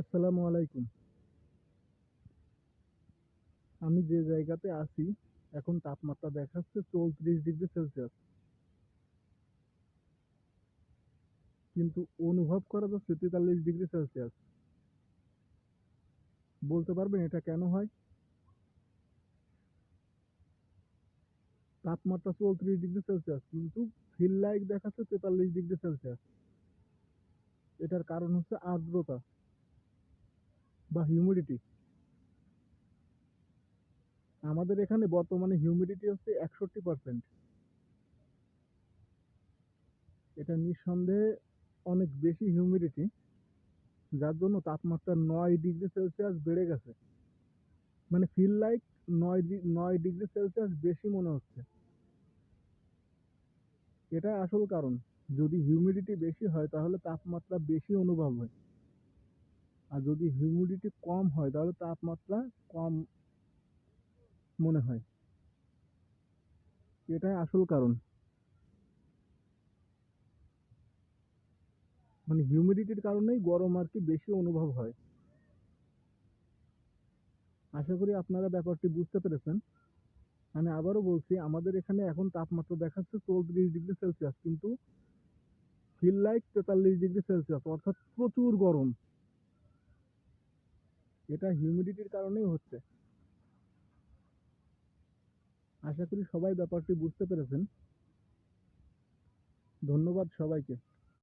আসসালামু আলাইকুম। আমি যে জায়গাতে আছি, এখন তাপমাত্রা দেখাচ্ছে চৌত্রিশ ডিগ্রি সেলসিয়াস। কিন্তু অনুভব করা যাচ্ছে তেতাল্লিশ ডিগ্রি সেলসিয়াস। বলতে পারবেন এটা কেন হয়? তাপমাত্রা চৌত্রিশ ডিগ্রি সেলসিয়াস, কিন্তু ফিল লাইক দেখাচ্ছে তেতাল্লিশ ডিগ্রি সেলসিয়াস। এটার কারণ হচ্ছে আর্দ্রতা। বা হিউমিডিটি আমাদের এখানে বর্তমানে হিউমিডিটি হচ্ছে একষট্টি পার্সেন্ট এটা নিঃসন্দেহে অনেক বেশি হিউমিডিটি যার জন্য তাপমাত্রা নয় ডিগ্রি সেলসিয়াস বেড়ে গেছে। মানে ফিল লাইক নয় নয় ডিগ্রি সেলসিয়াস বেশি মনে হচ্ছে। এটা আসল কারণ। যদি হিউমিডিটি বেশি হয়, তাহলে তাপমাত্রা বেশি অনুভব হয়। আর যদি হিউমিডিটি কম হয়, তাহলে তাপমাত্রা কম মনে হয়। এটাই আসল কারণ। মানে হিউমিডিটির কারণেই গরম আর কি বেশি অনুভব হয়। আশা করি আপনারা ব্যাপারটি বুঝতে পেরেছেন। আমি আবারও বলছি, আমাদের এখানে এখন তাপমাত্রা দেখাচ্ছে চৌত্রিশ ডিগ্রি সেলসিয়াস, কিন্তু ফিল লাইক তেতাল্লিশ ডিগ্রি সেলসিয়াস, অর্থাৎ প্রচুর গরম। এটা হিউমিডিটির কারণেই হচ্ছে। আশা করি সবাই ব্যাপারটি বুঝতে পেরেছেন। ধন্যবাদ সবাইকে।